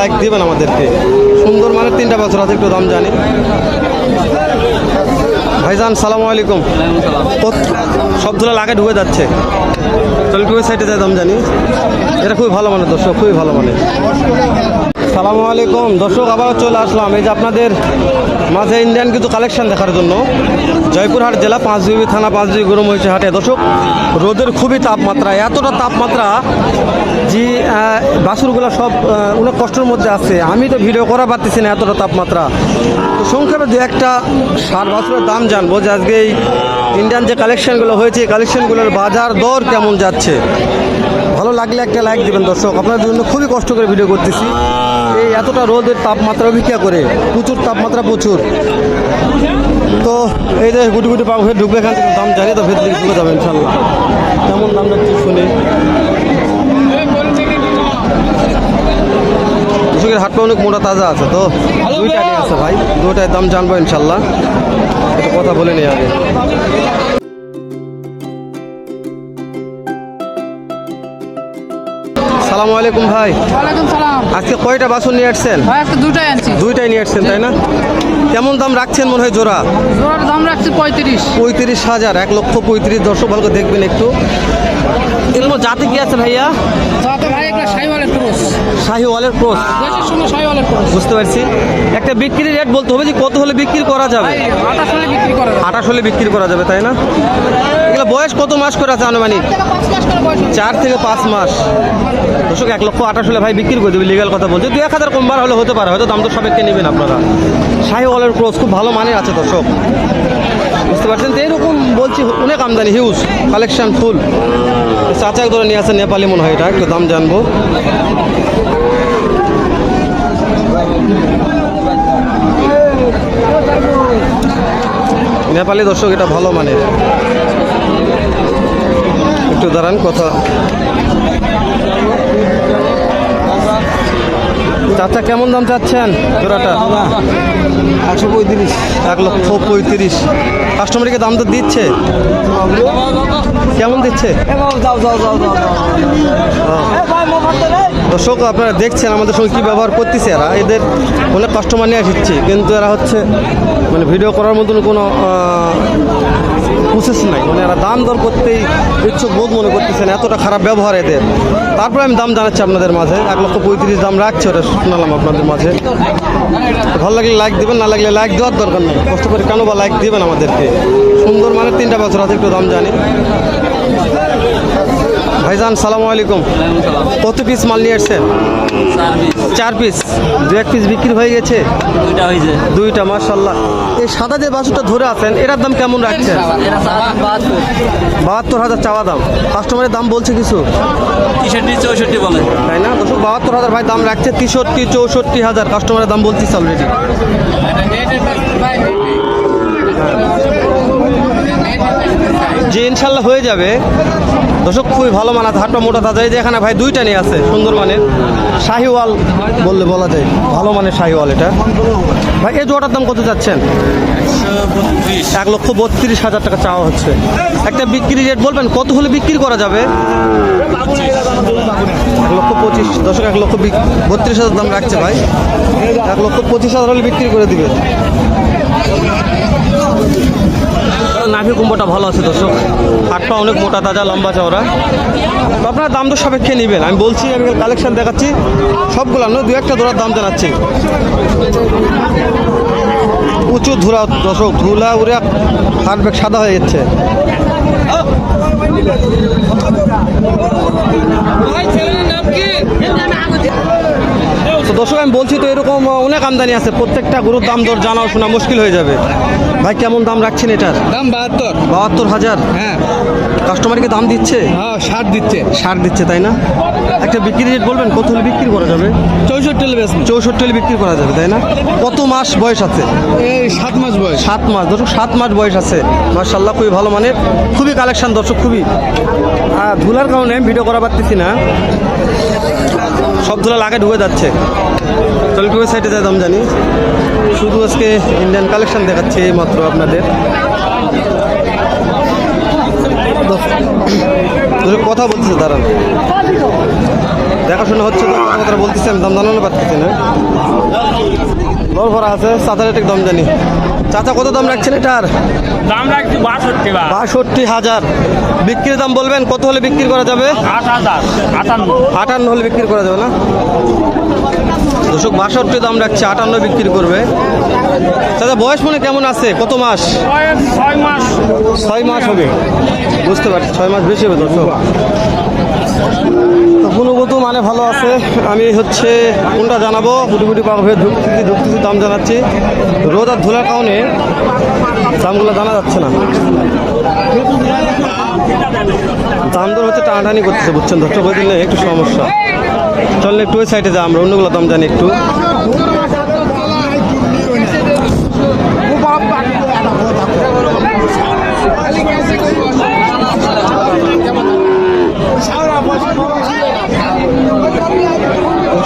Like দিবেন আমাদেরকে। সুন্দর মানে তিনটা বছর আছে, একটু দাম জানি। ভাইজান, সালাম আলাইকুম। সবগুলো লাগে ঢুকে যাচ্ছে। চল, একটু ওই সাইডে যায় দাম জানি। এটা খুবই ভালো মানের, দর্শক, খুবই ভালো মানের। সালামু আলাইকুম। দর্শক আবার চলে আসলাম। এই যে আপনাদের মাঝে ইন্ডিয়ান কিন্তু কালেকশন দেখার জন্য। জয়পুরহাট জেলা পাঁচবিবি থানা পাঁচবিবি গরু মহিষে হাটে। দর্শক রোদের খুবই তাপমাত্রা। এতটা তাপমাত্রা যে আহ, বাছুরগুলো সব অনেক কষ্টের মধ্যে আছে। আমি তো ভিডিও করা পারতেছি না এতটা তাপমাত্রা। তো সংক্ষেপে দু একটা সার বাছুরের দাম জানব যে আজকে এই ইন্ডিয়ান যে কালেকশনগুলো হয়েছে এই কালেকশনগুলোর বাজার দর কেমন যাচ্ছে? ভালো লাগলে একটা লাইক দিবেন দর্শক। আপনাদের জন্য খুবই কষ্ট করে ভিডিও করতেছি। এই এতটা রোদের তাপমাত্রা অপেক্ষা করে প্রচুর তাপমাত্রা প্রচুর। তো এই যে গুটি গুটি পাম্প হয়ে ঢুকবে এখান থেকে দাম জানি তো ভেতরে ঢুকে যাবে ইনশাল্লাহ। কেমন দাম যাচ্ছে শুনি? কৃষকের হাটটা অনেক মোটা তাজা আছে তো? দুইটা নিয়ে আছে ভাই। দুইটার দাম জানব ইনশাল্লাহ। কথা বলে নিই আগে। সালামু আলাইকুম ভাই। ওয়ালাইকুম সালাম। আজকে কয়টা বাসন নিয়ে আসছেন? ভাই একটা দুটাই আনছি। দুইটাই নিয়ে আসছেন তাই না? কেমন দাম রাখছেন মনে হয় জোড়া? জোড়ার দাম রাখছি পঁয়ত্রিশ। পঁয়ত্রিশ হাজার এক লক্ষ পঁয়ত্রিশ দর্শক ভালো করে দেখবেন একটু। মধ্যে জাতি কি আছে ভাইয়া? তাতে ভাই একটা সাইওয়ালের ক্রস। শাহি ওয়ালের ক্রস। দেশের সঙ্গে সাইওয়ালের ক্রস। বুঝতে পারছি। একটা বিক্রির রেট বলতে হবে যে কত হলে বিক্রি করা যাবে? আটাশ হলে বিক্রি করা যায় আঠাশ হলে বিক্রি করা যাবে তাই না? এগুলো বয়স কত মাস করে আছে আনুমানিক। চার থেকে পাঁচ মাস দর্শক এক লক্ষ আঠাশ হলে ভাই বিক্রি করে দেবে লিগাল কথা বলছে। দু এক হাজার কম বার হলে হতে পারে হয়তো দাম তো সাপেক্ষে নেবেন আপনারা। শাহি ওয়ালের ক্রস খুব ভালো মানের আছে দর্শক। বুঝতে পারছেন? তো এরকম বলছি অনেক আমদানি হিউজ কালেকশন ফুল চাচা এক ধরে নিয়ে আসে নেপালি মনে হয় এটা একটু দাম জানব। নেপালি দর্শক এটা ভালো মানের। দাঁড়ান কথা। চাচা কেমন দাম চাচ্ছেন জোড়াটা? একশো পঁয়ত্রিশ। এক লক্ষ পঁয়ত্রিশ। কাস্টমারকে দাম তো দিচ্ছে। কেমন দিচ্ছে? দর্শক আপনারা দেখছেন আমাদের সঙ্গে কী ব্যবহার করতেছে এরা। এদের অনেক কাস্টমার নিয়ে আসছে কিন্তু এরা হচ্ছে মানে ভিডিও করার মতন কোনো প্রসেস নাই। মানে এরা দাম দর করতেই ইচ্ছুক বোধ মনে করতেছেন, এতটা খারাপ ব্যবহার এদের। তারপরে আমি দাম জানাচ্ছি আপনাদের মাঝে। এক লক্ষ পঁয়ত্রিশ দাম রাখছি, ওটা শোনালাম আপনাদের মাঝে। ভালো লাগলে লাইক দিবেন, না লাগলে লাইক দেওয়ার দরকার নেই। কষ্ট করে কেন বা লাইক দিবেন আমাদেরকে? সুন্দর মানে তিনটা বছর আছে, একটু দাম জানি। ভাইজান, সালামু আলাইকুম। কত পিস মাল নিয়ে আসছেন? চার পিস দু এক পিস বিক্রি হয়ে গেছে? দুইটা হয়েছে। দুইটা মার্শাল্লাহ এই সাদা যে বাসুটা ধরে আছেন এটার দাম কেমন রাখছেন? বাহাত্তর। হাজার চাওয়া দাম। কাস্টমারের দাম বলছে কিছু? তেষট্টি চৌষট্টি বলে। তাই না? দুশো বাহাত্তর হাজার ভাই দাম রাখছে তেষট্টি চৌষট্টি হাজার। কাস্টমারের দাম বলছিস অলরেডি যে ইনশাল্লাহ হয়ে যাবে। দর্শক, খুবই ভালো মানাতে হাটটা, মোটা তাজা। এই যে এখানে ভাই দুইটা নিয়ে আছে, সুন্দর মানের। শাহিওয়াল বললে বলা যায়, ভালো মানের শাহিওয়াল এটা। ভাই, এই জোয়াটার দাম কত যাচ্ছেন? এক লক্ষ বত্রিশ হাজার টাকা চাওয়া হচ্ছে। একটা বিক্রি রেট বলবেন, কত হলে বিক্রি করা যাবে? এক লক্ষ পঁচিশ দশক এক লক্ষ বত্রিশ হাজার দাম রাখছে ভাই। এক লক্ষ পঁচিশ হাজার হলে বিক্রি করে দিবে। নাভি কুম্ভটা ভালো আছে দর্শক। হাটটা অনেক মোটা তাজা, লম্বা চওড়া। তো আপনারা দাম তো সাপেক্ষে নেবেন। আমি বলছি, আমি কালেকশন দেখাচ্ছি। সবগুলো নয় দু একটা ধরার দাম জানাচ্ছি। উঁচু ধুলা দর্শক, ধুলা উড়ে হাট ব্যাগ সাদা হয়ে যাচ্ছে। তো দর্শক আমি বলছি তো এরকম অনেক আমদানি আছে। প্রত্যেকটা গরুর দাম দর জানা শোনা মুশকিল হয়ে যাবে। ভাই কেমন দাম রাখছেন এটার? দাম বাহাত্তর। বাহাত্তর হাজার? হ্যাঁ। কাস্টমারকে দাম দিচ্ছে? হ্যাঁ ষাট দিচ্ছে। সার দিচ্ছে তাই না? একটা বিক্রি রেট বলবেন কত হলে বিক্রি করা যাবে? চৌষট্টি হলে বেশ চৌষট্টি হলে বিক্রি করা যাবে তাই না? কত মাস বয়স আছে? এই সাত মাস বয়স। সাত মাস দর্শক সাত মাস বয়স আছে। মার্শাল্লাহ খুবই ভালো মানের খুবই কালেকশন দর্শক খুবই। ধুলার কারণে ভিডিও করা পারতেছি না। সব ধুলা লাগে ঢুকে যাচ্ছে। ওই সাইডে যা দাম জানি। শুধু আজকে ইন্ডিয়ান কালেকশন দেখাচ্ছে এই মাত্র আপনাদের। কথা বলতেছে, দাঁড়ান। দেখাশোনা হচ্ছে তো কথা বলতেছি আমি, দাম জানানো পারতেছি না। লর ভরা আছে চাচার একটু দাম জানি। চাচা কত দাম রাখছেন এটার? দাম রাখছি বাষট্টি বাষট্টি হাজার। বিক্রির দাম বলবেন কত হলে বিক্রি করা যাবে? আট হাজার আটান্ন। আটান্ন হলে বিক্রি করা যাবে না? দর্শক বাষট্টি দাম রাখছে আটান্ন বিক্রি করবে। দাদা বয়স মনে কেমন আছে? কত মাস? ছয় মাস। ছয় মাস হবে। বুঝতে পারছি ছয় মাস বেশি হবে দর্শক। গুণগত মানে ভালো আছে। আমি হচ্ছে কোনটা জানাব? গুটি গুটি পাক হয়ে ঢুকতে ঢুকতেছি দাম জানাচ্ছি। রোদ আর ধুলার কারণে দামগুলো জানা যাচ্ছে না। দাম দর হচ্ছে টানাটানি করতেছে, বুঝছেন ধরতে দিনে একটু সমস্যা। চললে একটু ওই সাইডে যা, আমরা অন্যগুলো দাম জানি একটু।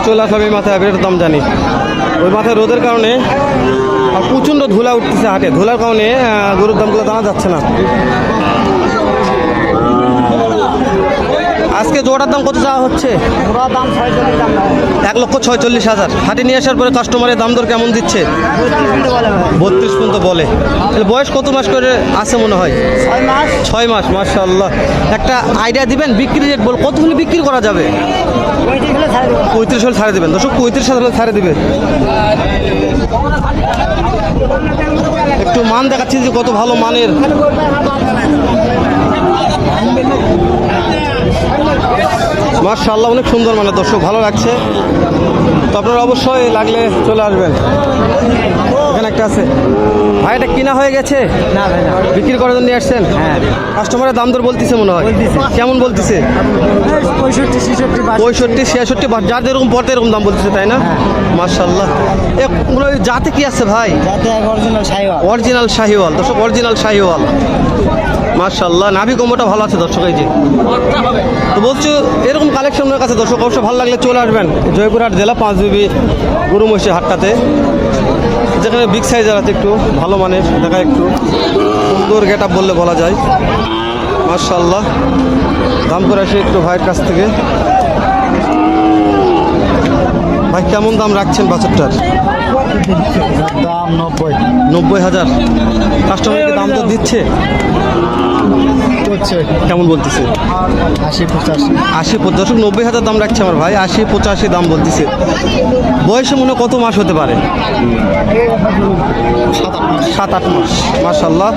চলে আসবে এই মাথায় এটার দাম জানি। ওই মাথায় রোদের কারণে প্রচণ্ড ধুলা উঠতেছে হাটে। ধুলার কারণে গরুর দামগুলো দাঁড়া যাচ্ছে না। আজকে জোড়ার দাম কত চাওয়া হচ্ছে? এক লক্ষ ছয়চল্লিশ হাজার। হাটে নিয়ে আসার পরে কাস্টমারের দাম দর কেমন দিচ্ছে? বত্রিশ পর্যন্ত বলে তাহলে বয়স কত মাস করে আছে মনে হয়? ছয় মাস। মার্শাল্লাহ একটা আইডিয়া দিবেন বিক্রি রেট বল কত হলে বিক্রি করা যাবে? পঁয়ত্রিশ হলে ছাড়ে দেবেন। দর্শক পঁয়ত্রিশ হাজার হলে ছাড়ে দেবে। একটু মান দেখাচ্ছি যে কত ভালো মানের। মার্শাল্লাহ অনেক সুন্দর মানে দর্শক ভালো লাগছে। তো আপনারা অবশ্যই লাগলে চলে আসবেন। এখানে একটা আছে। ভাই এটা কিনা হয়ে গেছে? না ভাই না। বিক্রি করার জন্য নিয়ে আসছেন? হ্যাঁ। কাস্টমারের দাম দর বলতেছে মনে হয়। কেমন বলতেছে? পঁয়ষট্টি ছেষট্টি পঁয়ষট্টি ছিয়াষট্টি বা যার যেরকম পড়তে এরকম দাম বলতেছে তাই না? মার্শাল্লাহ এগুলো জাতে কি আছে ভাই? Original original Sahiwal. দর্শক অরিজিনাল শাহিওয়াল। মার্শাল্লাহ নাভি কম্বটা ভালো আছে দর্শক, এই যে। তো বলছো, এরকম কালেকশন কাছে দর্শক অবশ্যই ভালো লাগলে চলে আসবেন। জয়পুরহাট জেলা পাঁচ বিবি গরু মহিষের হাটটাতে। যেখানে বিগ সাইজের আছে একটু, ভালো মানের দেখা একটু। সুন্দর গেট আপ বললে বলা যায়। মার্শাল্লাহ দাম করে আসি একটু ভাইয়ের কাছ থেকে। ভাই, কেমন দাম রাখছেন বাছরটার? দাম নব্বই নব্বই হাজার। কাস্টমারকে দাম তো দিচ্ছে। কেমন বলতেছে? আশি পঁচাশি। আশি দশক নব্বই হাজার দাম রাখছে আমার ভাই, আশি পঁচাশি দাম বলতেছে। বয়সে মনে কত মাস হতে পারে? সাত আট মাস। মার্শাল্লাহ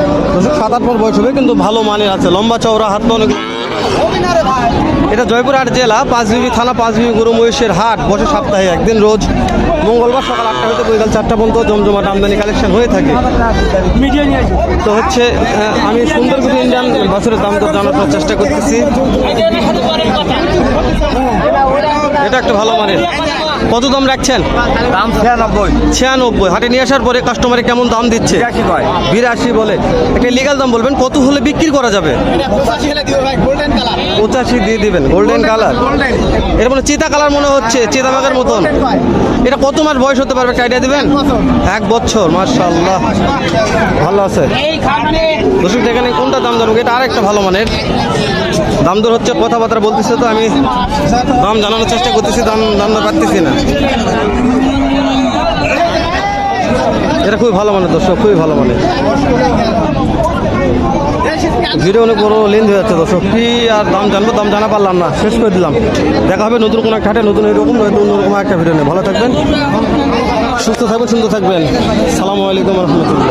সাত আট মাস বয়স হবে, কিন্তু ভালো মানের আছে। লম্বা চওড়া হাত অনেক এটা জয়পুরহাট জেলা, পাঁচবিবি থানা, পাঁচবিবি গরু মহিষের হাট। বসে সপ্তাহে একদিন রোজ মঙ্গলবার সকাল আটটা হতে বৈকাল চারটা পর্যন্ত জমজমাট আমদানি কালেকশন হয়ে থাকে। তো হচ্ছে আমি সুন্দর করে ইন্ডিয়ান বছরের দাম তো জানার চেষ্টা করতেছি। এটা একটা ভালো মানের। কত দাম রাখছেন? দাম ছিয়ানব্বই। ছিয়ানব্বই। হাটে নিয়ে আসার পরে কাস্টমারে কেমন দাম দিচ্ছে? বিরাশি বলে। একটা লিগাল দাম বলবেন কত হলে বিক্রি করা যাবে? পঁচাশি দিয়ে দিবেন গোল্ডেন কালারের মানে চিতা কালার মনে হচ্ছে চিতা চিতাবাগের মতন। এটা কত মাস বয়স হতে পারবে একটা আইডিয়া দিবেন? এক বছর। মার্শাল্লাহ ভালো আছে। দর্শক এখানে কোনটা দাম দর এটা আর একটা ভালো মানের। দাম দর হচ্ছে, কথাবার্তা বলতেছে তো, আমি দাম জানানোর চেষ্টা করতেছি, দাম দাম দর পাচ্তেছি না। এটা খুবই ভালো মানের দর্শক, খুবই ভালো মানে ভিডিও অনেক বড় লেন্থ হয়ে যাচ্ছে দর্শক, কি আর দাম জানব, দাম জানা পারলাম না, শেষ করে দিলাম। দেখা হবে নতুন কোনো একটা নতুন এরকম নয়তো অন্যরকম একটা ভিডিও নিয়ে। ভালো থাকবেন, সুস্থ থাকবেন সুন্দর থাকবেন। সালামু আলাইকুম রহমতুল্লাহ।